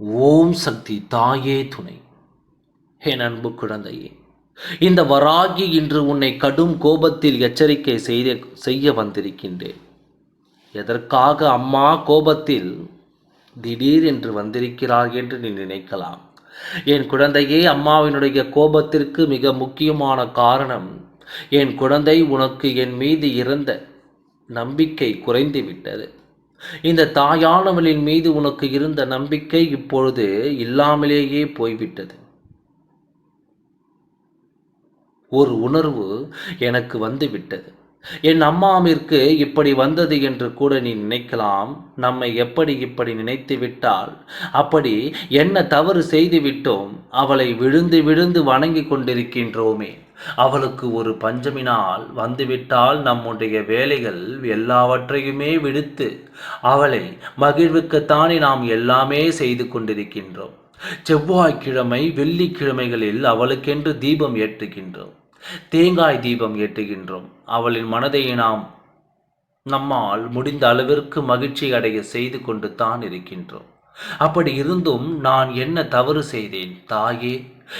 ஓம் சக்தி தாயே துணை. என் அன்பு குழந்தையே இந்த வராகி இன்று உன்னை கடும் கோபத்தில் எச்சரிக்கை செய்த செய்ய வந்திருக்கின்றேன். எதற்காக அம்மா கோபத்தில் திடீர் என்று வந்திருக்கிறார் என்று நீ நினைக்கலாம். என் குழந்தையே அம்மாவினுடைய கோபத்திற்கு மிக முக்கியமான காரணம் என் குழந்தை உனக்கு என் மீது இருந்த நம்பிக்கை குறைந்து விட்டது இந்த தாயானவளின் மீது உனக்கு இருந்த நம்பிக்கை இப்பொழுது இல்லாமலேயே போய்விட்டது. ஒரு உணர்வு எனக்கு வந்துவிட்டது என் அம்மாவிற்கு இப்படி வந்தது என்று கூட நீ நினைக்கலாம். நம்மை எப்படி இப்படி நினைத்து விட்டால் அப்படி என்ன தவறு செய்து விட்டோம்? அவளை விழுந்து விழுந்து வணங்கி கொண்டிருக்கின்றோமே. அவளுக்கு ஒரு பஞ்சமினால் வந்துவிட்டால் நம்முடைய வேலைகள் எல்லாவற்றையுமே விடுத்து அவளை மகிழ்வுக்குத்தானே நாம் எல்லாமே செய்து கொண்டிருக்கின்றோம். செவ்வாய்க்கிழமை வெள்ளிக்கிழமைகளில் அவளுக்கென்று தீபம் ஏற்றுகின்றோம். தேங்காய் தீபம் ஏற்றுகின்றோம். அவளின் மனதை நாம் நம்மால் முடிந்த அளவிற்கு மகிழ்ச்சி அடைய செய்து கொண்டு தான் இருக்கின்றோம். அப்படி இருந்தும் நான் என்ன தவறு செய்தேன்? தாயே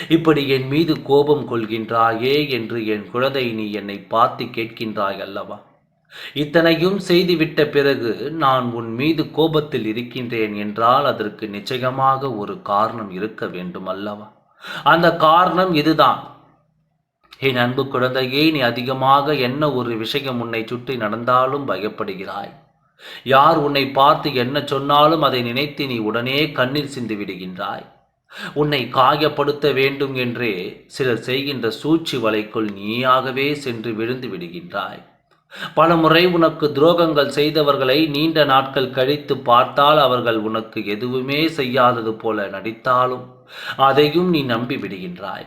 இப்படி என் மீது கோபம் கொள்கின்றாயே என்று என் குழந்தை நீ என்னை பார்த்து கேட்கின்றாய் அல்லவா? இத்தனையும் செய்துவிட்ட பிறகு நான் உன் மீது கோபத்தில் இருக்கின்றேன் என்றால் அதற்கு நிச்சயமாக ஒரு காரணம் இருக்க வேண்டும் அல்லவா? அந்த காரணம் இதுதான். என் அன்பு குழந்தையே நீ அதிகமாக என்ன ஒரு விஷயம் உன்னை சுற்றி நடந்தாலும் பயப்படுகிறாய்? யார் உன்னை பார்த்து என்ன சொன்னாலும் அதை நினைத்து நீ உடனே கண்ணீர் சிந்து விடுகின்றாய். உன்னை காயப்படுத்த வேண்டும் என்றே சிலர் செய்கின்ற சூழ்ச்சி வலைக்குள் நீயாகவே சென்று விழுந்து விடுகின்றாய். பல முறை உனக்கு துரோகங்கள் செய்தவர்களை நீண்ட நாட்கள் கழித்து பார்த்தால் அவர்கள் உனக்கு எதுவுமே செய்யாதது போல நடித்தாலும் அதையும் நீ நம்பி விடுகின்றாய்.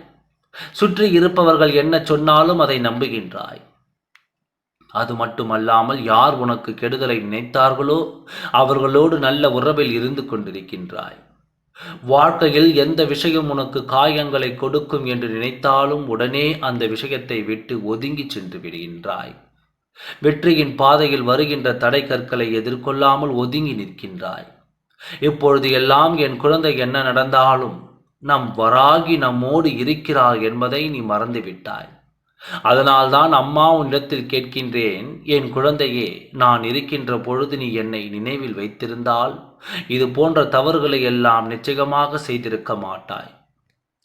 சுற்றி இருப்பவர்கள் என்ன சொன்னாலும் அதை நம்புகின்றாய். அது மட்டுமல்லாமல் யார் உனக்கு கெடுதலை நினைத்தார்களோ அவர்களோடு நல்ல உறவில் இருந்து கொண்டிருக்கின்றாய். வாழ்க்கையில் எந்த விஷயம் உனக்கு காயங்களை கொடுக்கும் என்று நினைத்தாலும் உடனே அந்த விஷயத்தை விட்டு ஒதுங்கி சென்று விடுகின்றாய். வெற்றியின் பாதையில் வருகின்ற தடை கற்களை எதிர்கொள்ளாமல் ஒதுங்கி நிற்கின்றாய். இப்பொழுது எல்லாம் என் குழந்தை என்ன நடந்தாலும் நம் வராகி நம்மோடு இருக்கிறார் என்பதை நீ மறந்துவிட்டாய். அதனால்தான் அம்மா உன்னிடத்தில் கேட்கின்றேன் என் குழந்தையே நான் இருக்கின்ற பொழுது நீ என்னை நினைவில் வைத்திருந்தால் இது போன்ற தவறுகளை எல்லாம் நிச்சயமாக செய்திருக்க மாட்டாய்.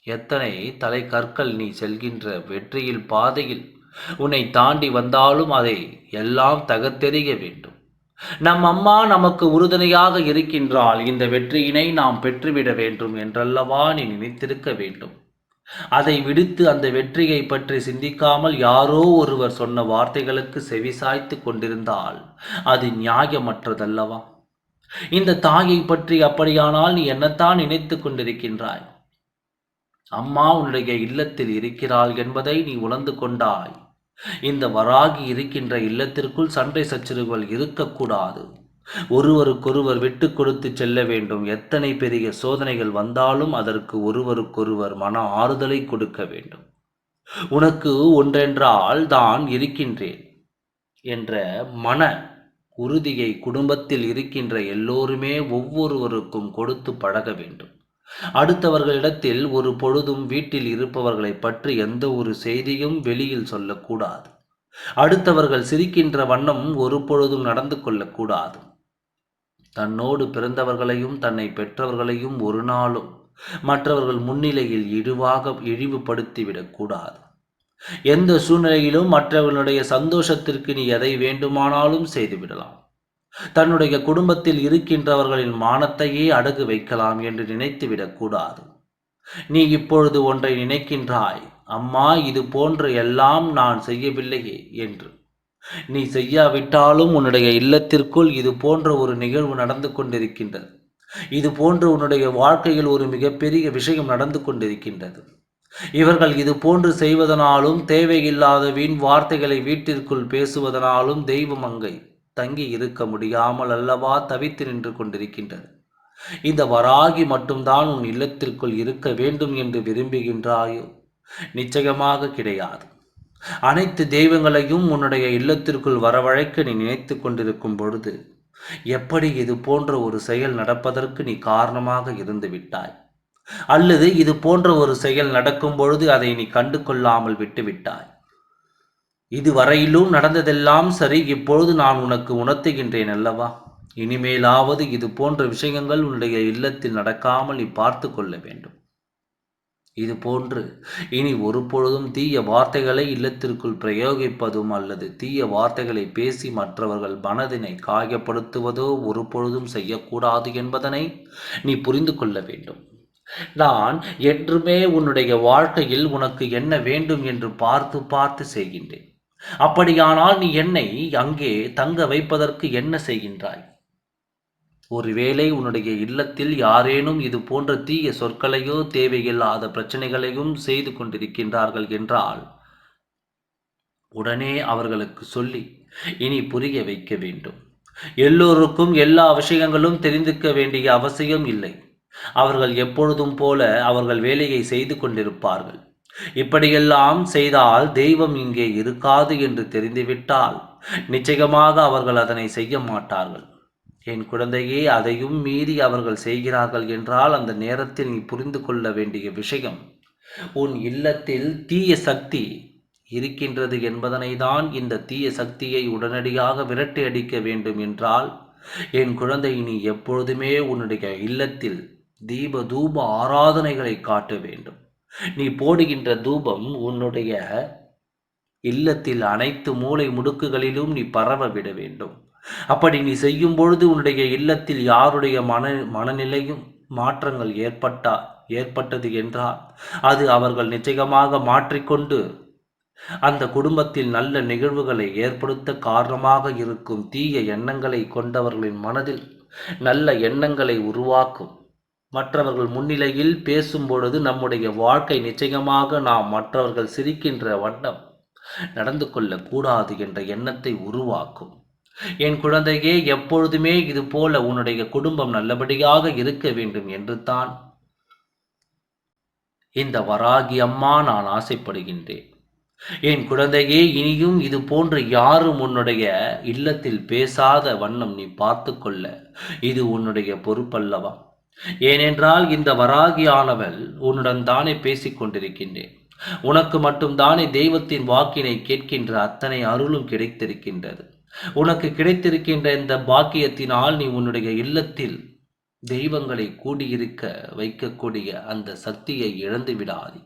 எத்தனை தலை கற்கள் நீ செல்கின்ற வெற்றியில் பாதையில் உன்னை தாண்டி வந்தாலும் அதை எல்லாம் தகர்த்தெறிய வேண்டும். நம் அம்மா நமக்கு உறுதுணையாக இருக்கின்றால் இந்த வெற்றியினை நாம் பெற்றுவிட வேண்டும் என்றல்லவா நீ நினைத்திருக்க வேண்டும். அதை விடுத்து அந்த வெற்றியை பற்றி சிந்திக்காமல் யாரோ ஒருவர் சொன்ன வார்த்தைகளுக்கு செவிசாய்த்து கொண்டிருந்தால் அது நியாயமற்றதல்லவா? இந்த தாயை பற்றி அப்படியானால் நீ என்னத்தான் நினைத்து கொண்டிருக்கின்றாய்? அம்மா உன்னுடைய இல்லத்தில் இருக்கிறாள் என்பதை நீ உணர்ந்து கொண்டாய். இந்த வராகி இருக்கின்ற இல்லத்திற்குள் சண்டை சச்சரவுகள் இருக்கக்கூடாது. ஒருவருக்கொருவர் விட்டு கொடுத்து செல்ல வேண்டும். எத்தனை பெரிய சோதனைகள் வந்தாலும் அதற்கு ஒருவருக்கொருவர் மன ஆறுதலை கொடுக்க வேண்டும். உனக்கு ஒன்றென்றால் தான் இருக்கின்றேன் என்ற மன உறுதியை குடும்பத்தில் இருக்கின்ற எல்லோருமே ஒவ்வொருவருக்கும் கொடுத்து பழக வேண்டும். அடுத்தவர்களிடத்தில் ஒரு பொழுதும் வீட்டில் இருப்பவர்களை பற்றி எந்த ஒரு செய்தியும் வெளியில் சொல்லக்கூடாது. அடுத்தவர்கள் சிரிக்கின்ற வண்ணம் ஒரு பொழுதும் நடந்து கொள்ளக்கூடாது. தன்னோடு பிறந்தவர்களையும் தன்னை பெற்றவர்களையும் ஒரு நாளும் மற்றவர்கள் முன்னிலையில் இழிவாக இழிவுபடுத்திவிடக்கூடாது. எந்த சூழ்நிலையிலும் மற்றவர்களுடைய சந்தோஷத்திற்கு நீ எதை வேண்டுமானாலும் செய்துவிடலாம். தன்னுடைய குடும்பத்தில் இருக்கின்றவர்களின் மானத்தையே அடகு வைக்கலாம் என்று நினைத்து விடக்கூடாது நீ இப்பொழுது ஒன்றை நினைக்கின்றாய் அம்மா இது போன்ற எல்லாம் நான் செய்யவில்லையே என்று. நீ செய்யாவிட்டாலும் உன்னுடைய இல்லத்திற்குள் இது போன்ற ஒரு நிகழ்வு நடந்து கொண்டிருக்கின்றது. இது போன்று உன்னுடைய வாழ்க்கையில் ஒரு மிகப்பெரிய விஷயம் நடந்து கொண்டிருக்கின்றது. இவர்கள் இது போன்று செய்வதனாலும் தேவையில்லாத வீண் வார்த்தைகளை வீட்டிற்குள் பேசுவதனாலும் தெய்வம் அங்கை தங்கி இருக்க முடியாமல் அல்லவா தவித்து நின்று கொண்டிருக்கின்றது. இந்த வராகி மட்டும்தான் உன் இல்லத்திற்குள் இருக்க வேண்டும் என்று விரும்புகின்றாயோ? நிச்சயமாக கிடையாது. அனைத்து தெய்வங்களையும் உன்னுடைய இல்லத்திற்குள் வரவழைக்க நீ நினைத்து கொண்டிருக்கும் பொழுது எப்படி இது போன்ற ஒரு செயல் நடப்பதற்கு நீ காரணமாக இருந்து விட்டாய்? அல்லது இது போன்ற ஒரு செயல் நடக்கும் பொழுது அதை நீ கண்டு கொள்ளாமல் விட்டுவிட்டாய் இதுவரையிலும் நடந்ததெல்லாம் சரி இப்பொழுது நான் உனக்கு உணர்த்துகின்றேன் அல்லவா? இனிமேலாவது இது போன்ற விஷயங்கள் உன்னுடைய இல்லத்தில் நடக்காமல் நீ பார்த்து கொள்ள வேண்டும். இது போன்று இனி ஒரு பொழுதும் தீய வார்த்தைகளை இல்லத்திற்குள் பிரயோகிப்பதும் அல்லது தீய வார்த்தைகளை பேசி மற்றவர்கள் மனதினை காயப்படுத்துவதோ ஒரு பொழுதும் செய்யக்கூடாது என்பதனை நீ புரிந்து கொள்ள வேண்டும். நான் என்றுமே உன்னுடைய வாழ்க்கையில் உனக்கு என்ன வேண்டும் என்று பார்த்து பார்த்து செய்கின்றேன். அப்படியானால் நீ என்னை அங்கே தங்க வைப்பதற்கு என்ன செய்கின்றாய்? ஒருவேளை உன்னுடைய இல்லத்தில் யாரேனும் இது போன்ற தீய சொற்களையோ தேவையில்லாத பிரச்சனைகளையும் செய்து கொண்டிருக்கின்றார்கள் என்றால் உடனே அவர்களுக்கு சொல்லி இனி புரிய வைக்க வேண்டும். எல்லோருக்கும் எல்லா விஷயங்களும் தெரிந்திருக்க வேண்டிய அவசியம் இல்லை. அவர்கள் எப்பொழுதும் போல அவர்கள் வேலையை செய்து கொண்டிருப்பார்கள். இப்படியெல்லாம் செய்தால் தெய்வம் இங்கே இருக்காது என்று தெரிந்துவிட்டால் நிச்சயமாக அவர்கள் அதனை செய்ய மாட்டார்கள். என் குழந்தையே அதையும் மீறி அவர்கள் செய்கிறார்கள் என்றால் அந்த நேரத்தில் நீ புரிந்து கொள்ள வேண்டிய விஷயம். உன் இல்லத்தில் தீய சக்தி இருக்கின்றது என்பதனை தான் இந்த தீய சக்தியை உடனடியாக விரட்டி அடிக்க வேண்டும் என்றால் என் குழந்தை நீ எப்பொழுதுமே உன்னுடைய இல்லத்தில் தீப தூப ஆராதனைகளை காட்ட வேண்டும். நீ போடுகின்ற தூபம் உன்னுடைய இல்லத்தில் அனைத்து மூளை முடுக்குகளிலும் நீ பரவ விட வேண்டும். அப்படி நீ செய்யும் பொழுது உன்னுடைய இல்லத்தில் யாருடைய மன மனநிலையும் மாற்றங்கள் ஏற்பட்டா ஏற்பட்டது என்றால் அது அவர்கள் நிச்சயமாக மாற்றிக்கொண்டு அந்த குடும்பத்தில் நல்ல நிகழ்வுகளை ஏற்படுத்த காரணமாக இருக்கும் தீய எண்ணங்களை கொண்டவர்களின் மனதில் நல்ல எண்ணங்களை உருவாக்கும். மற்றவர்கள் முன்னிலையில் பேசும்பொழுது நம்முடைய வாழ்க்கை நிச்சயமாக நாம் மற்றவர்கள் சிரிக்கின்ற வண்ணம் நடந்து கொள்ளக்கூடாது என்ற எண்ணத்தை உருவாக்கும். என் குழந்தையே எப்பொழுதுமே இது போல உன்னுடைய குடும்பம் நல்லபடியாக இருக்க வேண்டும் என்று தான் இந்த வராகி அம்மா நான் ஆசைப்படுகின்றேன். என் குழந்தையே இனியும் இது போன்று யாரும் உன்னுடைய இல்லத்தில் பேசாத வண்ணம் நீ பார்த்து கொள்ள இது உன்னுடைய பொறுப்பல்லவா? ஏனென்றால் இந்த வராகியானவள் உன்னுடன் தானே பேசிக் கொண்டிருக்கின்றேன். உனக்கு மட்டும்தானே தெய்வத்தின் வாக்கினை கேட்கின்ற அத்தனை அருளும் கிடைத்திருக்கின்றது. உனக்கு கிடைத்திருக்கின்ற இந்த பாக்கியத்தினால் நீ உன்னுடைய இல்லத்தில் தெய்வங்களை கூடியிருக்க வைக்கக்கூடிய அந்த சக்தியை இழந்து விடாதே.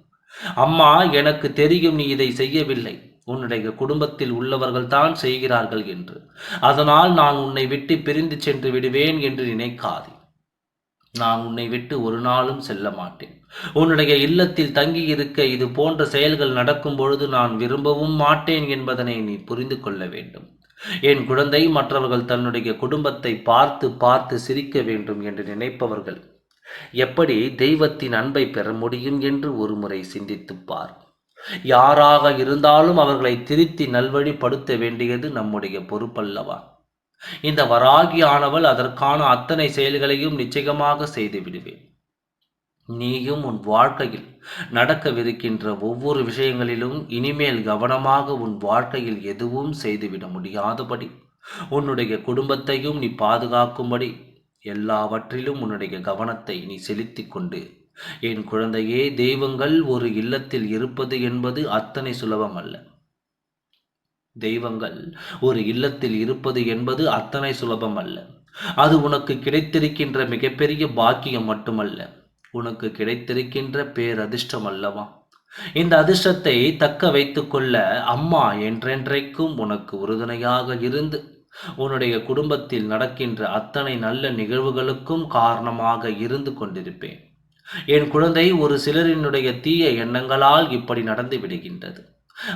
அம்மா எனக்கு தெரியும் நீ இதை செய்யவில்லை. உன்னுடைய குடும்பத்தில் உள்ளவர்கள் தான் செய்கிறார்கள் என்று. அதனால் நான் உன்னை விட்டு பிரிந்து சென்று விடுவேன் என்று நினைக்காதே. நான் உன்னை விட்டு ஒரு நாளும் செல்ல மாட்டேன். உன்னுடைய இல்லத்தில் தங்கி இருக்க இது போன்ற செயல்கள் நடக்கும் பொழுது நான் விரும்பவும் மாட்டேன் என்பதனை நீ புரிந்து கொள்ள வேண்டும். என் குழந்தை மற்றவர்கள் தன்னுடைய குடும்பத்தை பார்த்து பார்த்து சிரிக்க வேண்டும் என்று நினைப்பவர்கள் எப்படி தெய்வத்தின் அன்பை பெற முடியும் என்று ஒருமுறை சிந்தித்துப் பார். யாராக இருந்தாலும் அவர்களை திருத்தி நல்வழிப்படுத்த வேண்டியது நம்முடைய பொறுப்பல்லவா? இந்த வராகி ஆனவள் அதற்கான அத்தனை செயல்களையும் நிச்சயமாக செய்து விடுவேன். நீயும் உன் வாழ்க்கையில் நடக்கவிருக்கின்ற ஒவ்வொரு விஷயங்களிலும் இனிமேல் கவனமாக உன் வாழ்க்கையில் எதுவும் செய்துவிட முடியாதபடி உன்னுடைய குடும்பத்தையும் நீ பாதுகாக்கும்படி எல்லாவற்றிலும் உன்னுடைய கவனத்தை நீ செலுத்திக் கொண்டு என் குழந்தையே தெய்வங்கள் ஒரு இல்லத்தில் இருப்பது என்பது அத்தனை சுலபம் அல்ல தெய்வங்கள். ஒரு இல்லத்தில் இருப்பது என்பது அத்தனை சுலபம் அல்ல. அது உனக்கு கிடைத்திருக்கின்ற மிகப்பெரிய பாக்கியம் மட்டுமல்ல. உனக்கு கிடைத்திருக்கின்ற பேரதிர்ஷ்டம் அல்லவா? இந்த அதிர்ஷ்டத்தை தக்க வைத்துக்கொள்ள அம்மா என்றென்றைக்கும் உனக்கு உறுதுணையாக இருந்து உன்னுடைய குடும்பத்தில் நடக்கின்ற அத்தனை நல்ல நிகழ்வுகளுக்கும் காரணமாக இருந்து கொண்டிருப்பேன். என் குழந்தை ஒரு சிலரினுடைய தீய எண்ணங்களால் இப்படி நடந்து விடுகின்றது.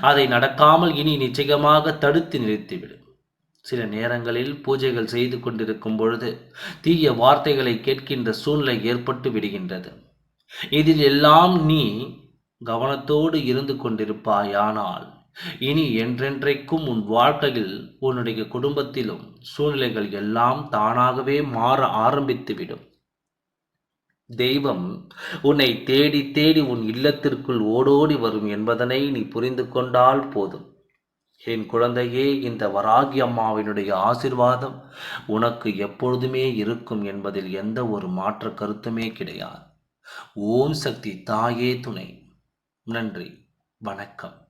அதை நடக்காமல் இனி நிச்சயமாக தடுத்து நிறுத்திவிடும் சில நேரங்களில் பூஜைகள் செய்து கொண்டிருக்கும் பொழுது தீய வார்த்தைகளை கேட்கின்ற சூழ்நிலை ஏற்பட்டு விடுகின்றது. இதில் எல்லாம் நீ கவனத்தோடு இருந்து கொண்டிருப்பாயானால் இனி என்றென்றைக்கும் உன் வாழ்க்கையில் உன்னுடைய குடும்பத்திலும் சூழ்நிலைகள் எல்லாம் தானாகவே மாற ஆரம்பித்துவிடும். தெய்வம் உன்னை தேடி தேடி உன் இல்லத்திற்குள் ஓடோடி வரும் என்பதனை நீ புரிந்து கொண்டால் போதும். என் குழந்தையே இந்த வராகி அம்மாவினுடைய ஆசிர்வாதம் உனக்கு எப்பொழுதுமே இருக்கும் என்பதில் எந்த ஒரு மாற்று கருத்துமே கிடையாது. ஓம் சக்தி தாயே துணை. நன்றி. வணக்கம்.